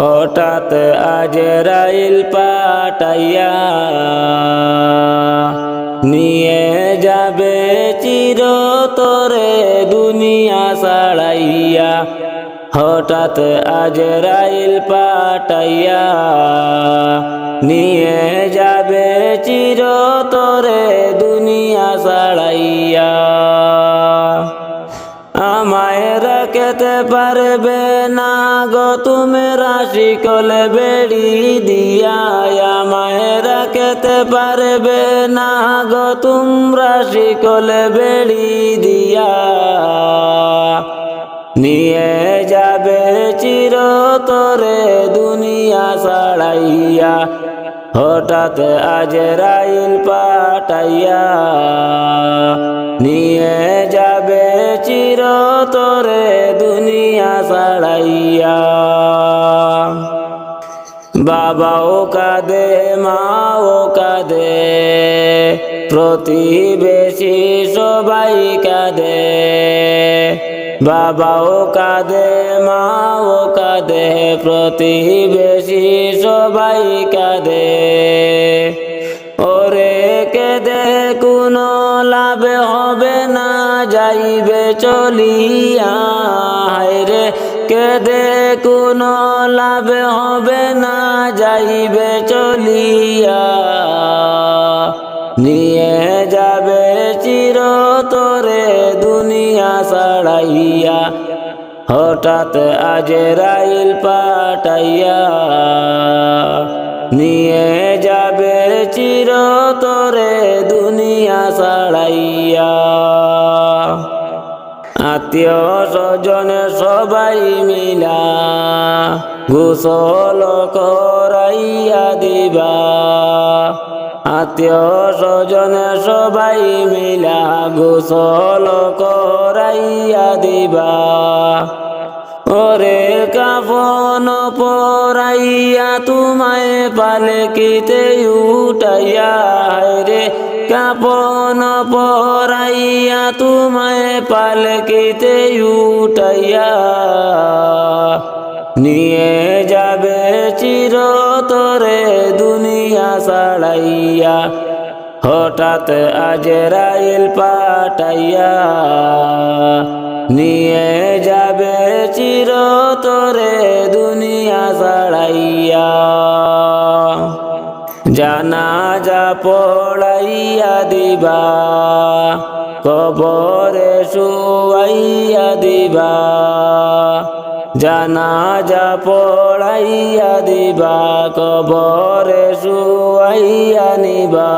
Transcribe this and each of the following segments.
হঠাৎ আজ রাইল পাটাইয়া নিয়ে যাবে চির তোরে দুনিয়া ছাড়াইয়া হঠাৎ আজ রাইল পাটাইয়া নিয়ে যাবে চির তোরে দুনিয়া আমায় রাখতে পারবে না গো, তুমি রাশি কলে বেড়ি দিয়া আমায় রাখতে পারবে না গো তোমরা শিকলে বেড়ি দিয়া নিয়ে যাবে চির তোরে দুনিয়া ছাড়াইয়া, হঠাৎ আজ রাইল পাটাইয়া নিয়ে যাবে চির তোরে দুনিয়া ছাড়াইয়া। বাবাও কাঁদে, মাও কাঁদে, প্রতিবেশী সবাই কাঁদে। বাবাও কাঁদে, মাও কাঁদে, প্রতিবেশী সবাই কাঁদে। চলিয়া রে, কেদে কোনো লাভ হবে না, যাইবে চলিয়া। নিয়ে যাবে চির তোরে দুনিয়া ছাড়াইয়া, হঠাৎ আজ রাইল পাটাইয়া। নিয়ে যাবে চির তোরে দুনিয়া ছাড়াইয়া। আত্মীয় স্বজন সবাই মিলা গোসল করাইয়া দিবা। আত্মীয় স্বজন সবাই মিলা গোসল করাইয়া দিবা। ওরে কাফন পরাইয়া তোমায় পালকিতে উঠাইয়া রে কাপন পরাইয়া তোমায় পালকিতে উঠাইয়া। নিয়ে যাবে চির তোরে দুনিয়া ছাড়াইয়া হঠাৎ আজ রাইল পাটাইয়া নিয়ে যাবে চির তোরে দুনিয়া ছাড়াইয়া জানা যা পড়াইয়া দিবা, কবরে শুয়াইয়া দিবা। জানা যা পড়াইয়া দিবা, কবরে শুয়াইয়া নিবা।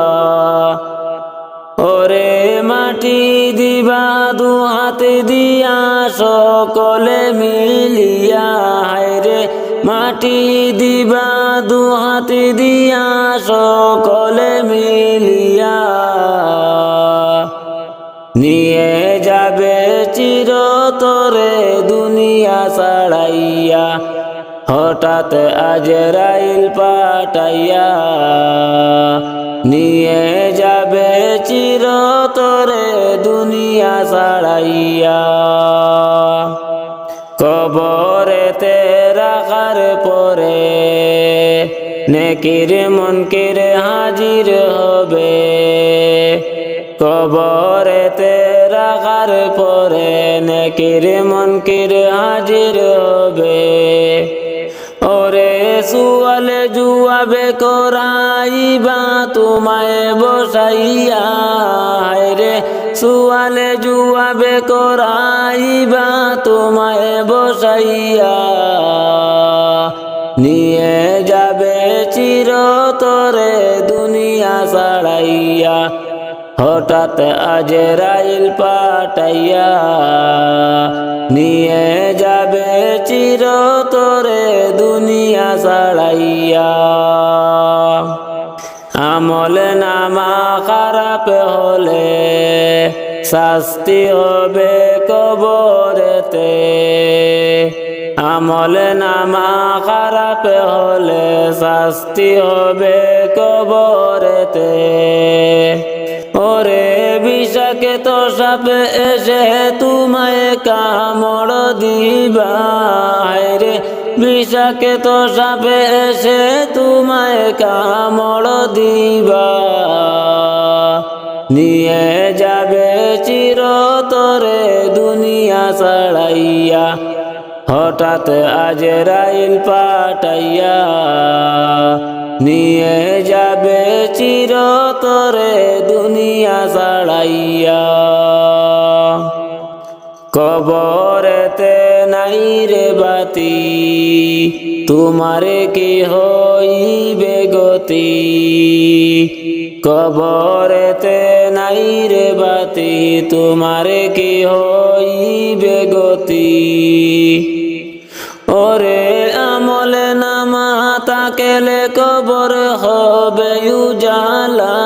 ওরে মাটি দিবা দু হাতে দিয়া সকলে মিলিয়া মাটি দিবা, দু হাতে দিয়া সকলে মিলিয়া। নিয়ে যাবে চির তোরে দুনিয়া ছাড়াইয়া। হঠাৎ আজ রাইল পাটাইয়া নিয়ে যাবে চির তোরে দুনিয়া ছাড়াইয়া। কবরেতে রাখার পরে নেকির মনকির হাজির হবে। কবরেতে রাখার পরে নেকির মনকির হাজির হবে। ওরে সুয়ালে জুয়াবে করাইবা তোমায় বসাইয়া রে সুয়ালে জুয়াবে করাইবা তোমায় বসাইয়া। নিয়ে যাবে চির তোরে দুনিয়া ছাড়াইয়া। হঠাৎ আজ রাইল পাটাইয়া নিয়ে যাবে চির তোরে দুনিয়া ছাড়াইয়া। আমল নামা খারাপ হলে শাস্তি হবে কবরেতে। আমল নামা খারাপ হলে শাস্তি হবে কবরেতে। ওরে বিষাকে তো সাপ এসে তোমায় কামড় দিবা। রে বিষাকে তো সাপে এসে তোমায় কামড় দিবা। নিয়ে যাবে চিরতরে দুনিয়া ছাড়াইয়া। হঠাৎ আজ রাইল পাটাইয়া নিয়ে যাবে চিরতরে দুনিয়া ছাড়াইয়া। কবরেতে নাই রে বাতি, তোমারে কি হইবে গতি? কবরেতে নাই রে বাতি, তোমারে কি হইবে গতি? ওরে আমলে নামা তাকেলে কবর হবে উজালা।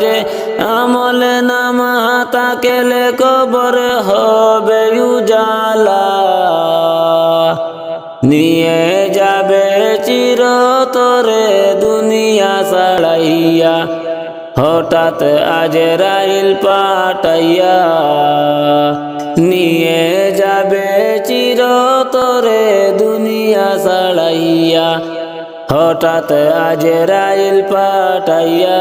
রে আমলে নামা তাকেলে কবর হবে উজালা। নিয়ে যাবে চিরতরে দুনিয়া ছাড়াইয়া হঠাৎ আজ রাইল পাটাইয়া নিয়ে যাবে চিরতরে দুনিয়া ছাড়াইয়া হঠাৎ আজ রাইল পাটাইয়া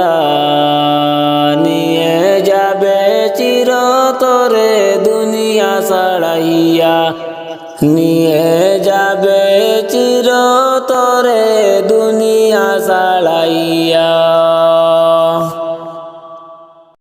নিয়ে যাবে চিরতরে দুনিয়া ছাড়াইয়া নিয়ে যাবে চিরতরে দুনিয়া ছাড়াইয়া